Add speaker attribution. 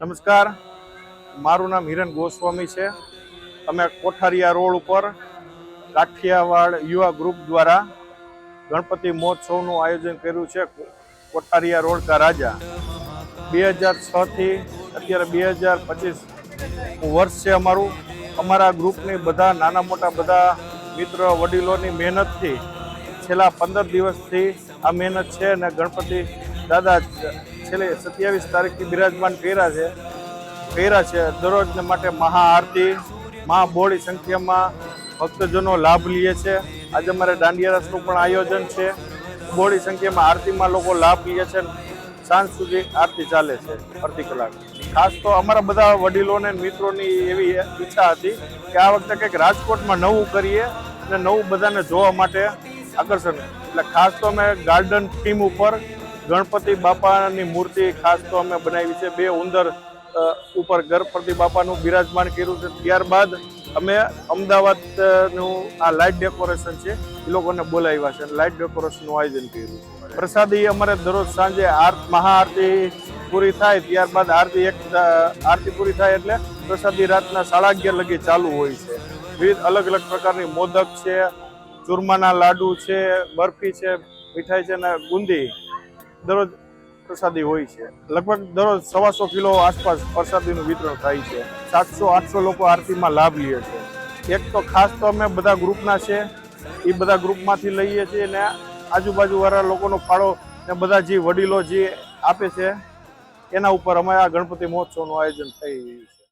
Speaker 1: નમસ્કાર. મારું નામ હિરણ ગોસ્વામી છે. અમે કોઠારિયા રોડ ઉપર કાઠિયાવાડ યુવા ગ્રુપ દ્વારા ગણપતિ મહોત્સવનું આયોજન કર્યું છે, કોઠારિયા રોડ કા રાજા. બે હજાર છથી અત્યારે બે હજાર પચીસ વર્ષ છે અમારું, અમારા ગ્રુપની બધા નાના મોટા બધા મિત્ર વડીલોની મહેનતથી છેલ્લા પંદર દિવસથી આ મહેનત છે અને ગણપતિ દાદા છેલ્લે સત્યાવીસ તારીખથી બિરાજમાન ફેરા છે. ફેરા છે. દરરોજને માટે મહાઆરતી મહા બોડી સંખ્યામાં ભક્તજનો લાભ લે છે. આજે અમારે દાંડિયા રસનું પણ આયોજન છે. બોડી સંખ્યામાં આરતીમાં લોકો લાભ લે છે. સાંજ સુધી આરતી ચાલે છે અડધી કલાક. ખાસ તો અમારા બધા વડીલોને મિત્રોની એવી ઈચ્છા હતી કે આ વખતે કંઈક રાજકોટમાં નવું કરીએ અને નવું બધાને જોવા માટે આકર્ષણ. એટલે ખાસ તો અમે ગાર્ડન ટીમ ઉપર ગણપતિ બાપાની મૂર્તિ ખાસ તો અમે બનાવી છે. બે ઉંદર ઉપર ગણપતિ બાપાનું બિરાજમાન કર્યું છે. ત્યારબાદ અમે અમદાવાદનું આ લાઇટ ડેકોરેશન છે, એ લોકોને બોલાવ્યા છે લાઇટ ડેકોરેશનનું આયોજન કર્યું છે. પ્રસાદી અમારે દરરોજ સાંજે આર, મહાઆરતી પૂરી થાય, ત્યારબાદ આરતી એક આરતી પૂરી થાય એટલે પ્રસાદી રાતના સાડા અગિયાર લગી ચાલુ હોય છે. વિવિધ અલગ અલગ પ્રકારની મોદક છે, ચૂરમાના લાડુ છે, બરફી છે, મીઠાઈ છે અને બુંદી. દરરોજ પ્રસાદી હોય છે. લગભગ દરરોજ સવાસો કિલો આસપાસ પ્રસાદીનું વિતરણ થાય છે. સાતસો, આઠસો લોકો આરતીમાં લાભ લે છે. એક તો ખાસ તો અમે બધા ગ્રુપના છે. એ બધા ગ્રુપમાંથી લઈએ છીએ ને આજુબાજુવાળા લોકોનો ફાળો ને બધા જે વડીલો જે આપે છે, એના ઉપર અમે આ ગણપતિ મહોત્સવનું આયોજન થઈ રહ્યું છે.